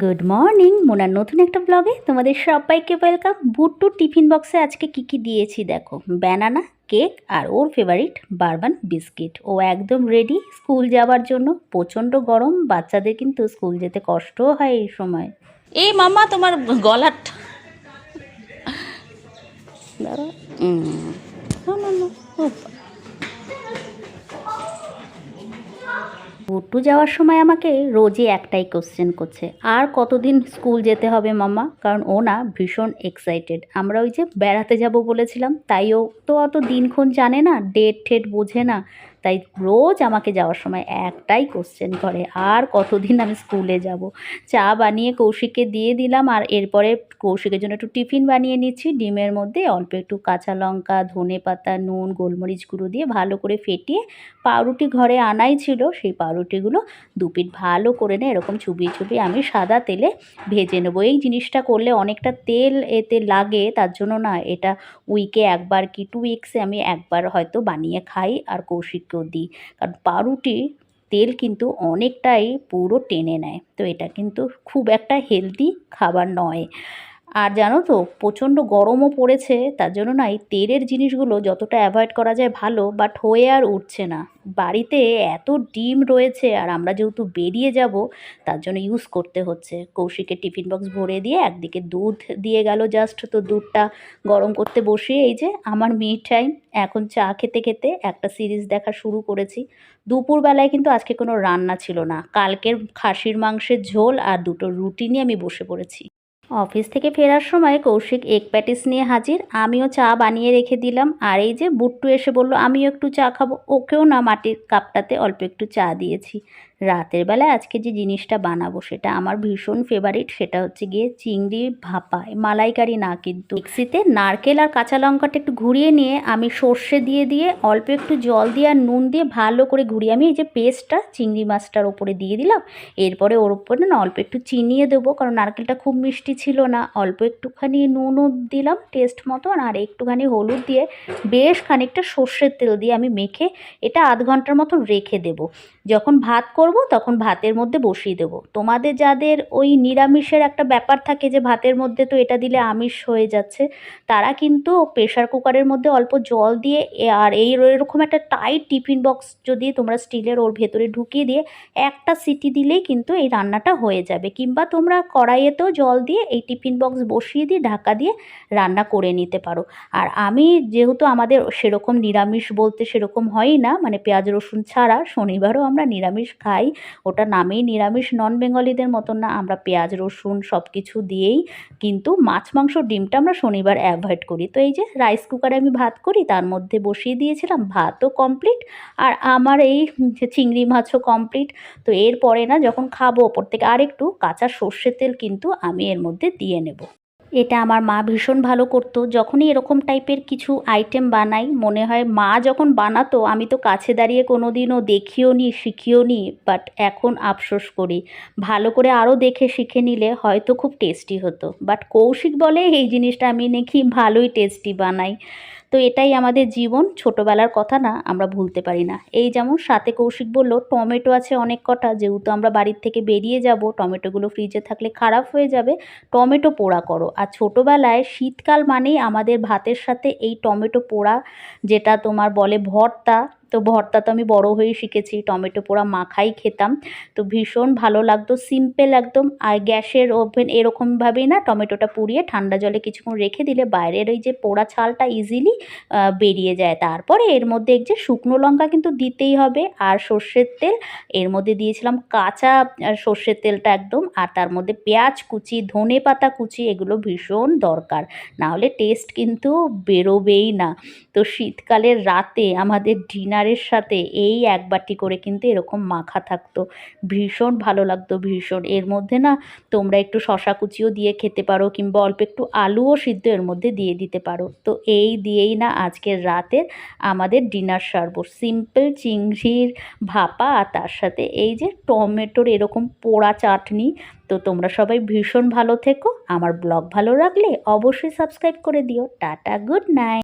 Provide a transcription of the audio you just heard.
Good morning মোনার নতুন একটা ব্লগে তোমাদের সবাইকে ওয়েলকাম বুট্টু টিফিন বক্সে আজকে কি কি দিয়েছি দেখো। ব্যানানা কেক আর ওর ফেভারিট বারবান বিস্কিট ও একদম রেডি স্কুল যাওয়ার জন্য। প্রচণ্ড গরম, বাচ্চাদের কিন্তু স্কুল যেতে কষ্টও হয় এই সময়। এই মামা, তোমার গলার দাঁড়াও। বুট্টু যাওয়ার সময় আমাকে রোজই একটাই কোশ্চেন করছে, আর কতদিন স্কুল যেতে হবে মামা কারণ ও না ভীষণ এক্সাইটেড আমরা ওই যে বেড়াতে যাব বলেছিলাম তাইও তো অত দিনক্ষণ জানে না ডেট ঠেট বোঝে না। তাই রোজ আমাকে যাওয়ার সময় একটাই কোশ্চেন করে, আর কতদিন আমি স্কুলে যাব? চা বানিয়ে কৌশিককে দিয়ে দিলাম, আর এরপরে কৌশিকের জন্য একটু টিফিন বানিয়ে নিচ্ছি। ডিমের মধ্যে অল্প একটু কাঁচা লঙ্কা, ধনে পাতা, নুন, গোলমরিচ গুঁড়ো দিয়ে ভালো করে ফেটিয়ে পাউরুটি ঘরে আনাই ছিল। সেই পাউরুটিগুলো দু পিঠ ভালো করে নিয়ে এরকম চুবিয়ে চুবিয়ে আমি সাদা তেলে ভেজে নেব। এই জিনিসটা করলে অনেকটা তেল এতে লাগে, তার জন্য না এটা উইকে একবার কি টু উইক্সে আমি একবার হয়তো বানিয়ে খাই, আর কৌশিককেও দিই। কারণ পাউরুটি তেল কিন্তু অনেকটাই পুরো টেনে নেয়। তো এটা কিন্তু খুব একটা হেলদি খাবার নয়। আর জানো তো, প্রচণ্ড গরমও পড়েছে, তার জন্য না এই তেলের জিনিসগুলো যতটা অ্যাভয়েড করা যায় ভালো বাট হয়ে আর উঠছে না। বাড়িতে এত ডিম রয়েছে আর আমরা যেহেতু বেরিয়ে যাব, তার জন্য ইউজ করতে হচ্ছে। কৌশিকের টিফিন বক্স ভরে দিয়ে একদিকে দুধ দিয়ে গেল জাস্ট তো দুধটা গরম করতে বসিয়ে, এই যে আমার মি টাইম এখন চা খেতে খেতে একটা সিরিজ দেখা শুরু করেছি। দুপুরবেলায় কিন্তু আজকে কোনো রান্না ছিল না। কালকের খাসির মাংসের ঝোল আর দুটো রুটি নিয়ে আমি বসে পড়েছি। অফিস থেকে ফেরার সময় কৌশিক এক প্যাটিস নিয়ে হাজির। আমিও চা বানিয়ে রেখে দিলাম। আর এই যে বুট্টু এসে বলল, আমিও একটু চা খাব। ওকেও না, মাটির কাপটাতে অল্প একটু চা দিয়েছি। রাতের বেলায় আজকে যে জিনিসটা বানাবো সেটা আমার ভীষণ ফেভারিট সেটা হচ্ছে গিয়ে চিংড়ি ভাপা, মালাইকারি না কিন্তু। মিক্সিতে নারকেল আর কাঁচা লঙ্কাটা একটু ঘুরিয়ে নিয়ে আমি সর্ষে দিয়ে দিয়ে অল্প একটু জল দিয়ে আর নুন দিয়ে ভালো করে ঘুরিয়ে আমি এই যে পেস্টটা চিংড়ি মাছটার ওপরে দিয়ে দিলাম। এরপরে ওর উপরে না অল্প একটু চিনিয়ে দেবো কারণ নারকেলটা খুব মিষ্টি ছিল না। অল্প একটুখানি নুনও দিলাম টেস্ট মতন আর একটুখানি হলুদ দিয়ে বেশ খানিকটা সর্ষের তেল দিয়ে আমি মেখে এটা আধ ঘণ্টার মতন রেখে দেবো। যখন ভাত করব তখন ভাতের মধ্যে বসিয়ে দেবো। তোমাদের যাদের ওই নিরামিষের একটা ব্যাপার থাকে যে ভাতের মধ্যে তো এটা দিলে আমিষ হয়ে যাচ্ছে, তারা কিন্তু প্রেশার কুকারের মধ্যে অল্প জল দিয়ে আর এই এরকম একটা টাইট টিফিন বক্স যদি তোমরা স্টিলের ওর ভেতরে ঢুকিয়ে দিয়ে একটা সিটি দিলেই কিন্তু এই রান্নাটা হয়ে যাবে। কিংবা তোমরা কড়াইয়েতেও জল দিয়ে এই টিফিন বক্স বসিয়ে দিয়ে ঢাকা দিয়ে রান্না করে নিতে পারো। আর আমি যেহেতু আমাদের সেরকম নিরামিষ বলতে সেরকম হয়ই না মানে পেঁয়াজ রসুন ছাড়া শনিবারও আমরা নিরামিষ খাই। ওটা নামেই নিরামিষ নন বেঙ্গলিদের মতন না। আমরা পেঁয়াজ, রসুন সব কিছু দিয়েই কিন্তু মাছ, মাংস, ডিমটা আমরা শনিবার অ্যাভয়েড করি। তো এই যে রাইস কুকারে আমি ভাত করি, তার মধ্যে বসিয়ে দিয়েছিলাম ভাতও কমপ্লিট আর আমার এই চিংড়ি মাছও কমপ্লিট তো এরপরে না যখন খাব, ওপর থেকে আরেকটু কাঁচা সর্ষের তেল কিন্তু আমি এর মধ্যে দিয়ে নেব। এটা আমার মা ভীষণ ভালো করতো। যখনই এরকম টাইপের কিছু আইটেম বানাই, মনে হয় মা যখন বানাতো, আমি তো কাছে দাঁড়িয়ে কোনো দিনও দেখিও নি শিখিও নি বাট এখন আফসোস করি। ভালো করে আরও দেখে শিখে নিলে হয়তো খুব টেস্টি হতো। বাট কৌশিক বলে, এই জিনিসটা আমি নাকি ভালোই টেস্টি বানাই। তো এটাই আমাদের জীবন, ছোটোবেলার কথা না আমরা ভুলতে পারি না। এই যেমন সাথে কৌশিক বলল, টমেটো আছে অনেক কটা, যেহেতু আমরা বাড়ির থেকে বেরিয়ে যাব, টমেটোগুলো ফ্রিজে থাকলে খারাপ হয়ে যাবে, টমেটো পোড়া করো। আর ছোটোবেলায় শীতকাল মানেই আমাদের ভাতের সাথে এই টমেটো পোড়া, যেটা তোমার বলে ভর্তা তো ভর্তা তো আমি বড় হয়ে শিখেছি, টমেটো পোড়া মাখাই খেতাম। তো ভীষণ ভালো লাগতো সিম্পল একদম, আর গ্যাসের ওভেন এরকমভাবেই না টমেটোটা পুড়িয়ে ঠান্ডা জলে কিছুক্ষণ রেখে দিলে বাইরের ওই যে পোড়া ছালটা ইজিলি বেরিয়ে যায়। তারপরে এর মধ্যে এই যে শুকনো লঙ্কা কিন্তু দিতেই হবে, আর সর্ষের তেল, এর মধ্যে দিয়েছিলাম কাঁচা সর্ষের তেলটা একদম, আর তার মধ্যে পেঁয়াজ কুচি, ধনে পাতা কুচি, এগুলো ভীষণ দরকার। না হলে টেস্ট কিন্তু বেরোবেই না। তো শীতকালের রাতে আমাদের ডিনারের সাথে এই এক বাটি করে কিন্তু এরকম মাখা থাকতো। ভীষণ ভালো লাগতো, ভীষণ। এর মধ্যে না তোমরা একটু শশা কুচিও দিয়ে খেতে পারো কিংবা অল্প একটু আলুও সিদ্ধ এর মধ্যে দিয়ে দিতে পারো। তো এই দিয়েই না আজকের রাতের আমাদের ডিনার সারবো। সিম্পল চিংড়ির ভাপা আর তার সাথে এই যে টমেটোর এরকম পোড়া চাটনি। তো তোমরা সবাই ভীষণ ভালো থেকো। আমার ব্লগ ভালো লাগলে অবশ্যই সাবস্ক্রাইব করে দিও। Tata, good night.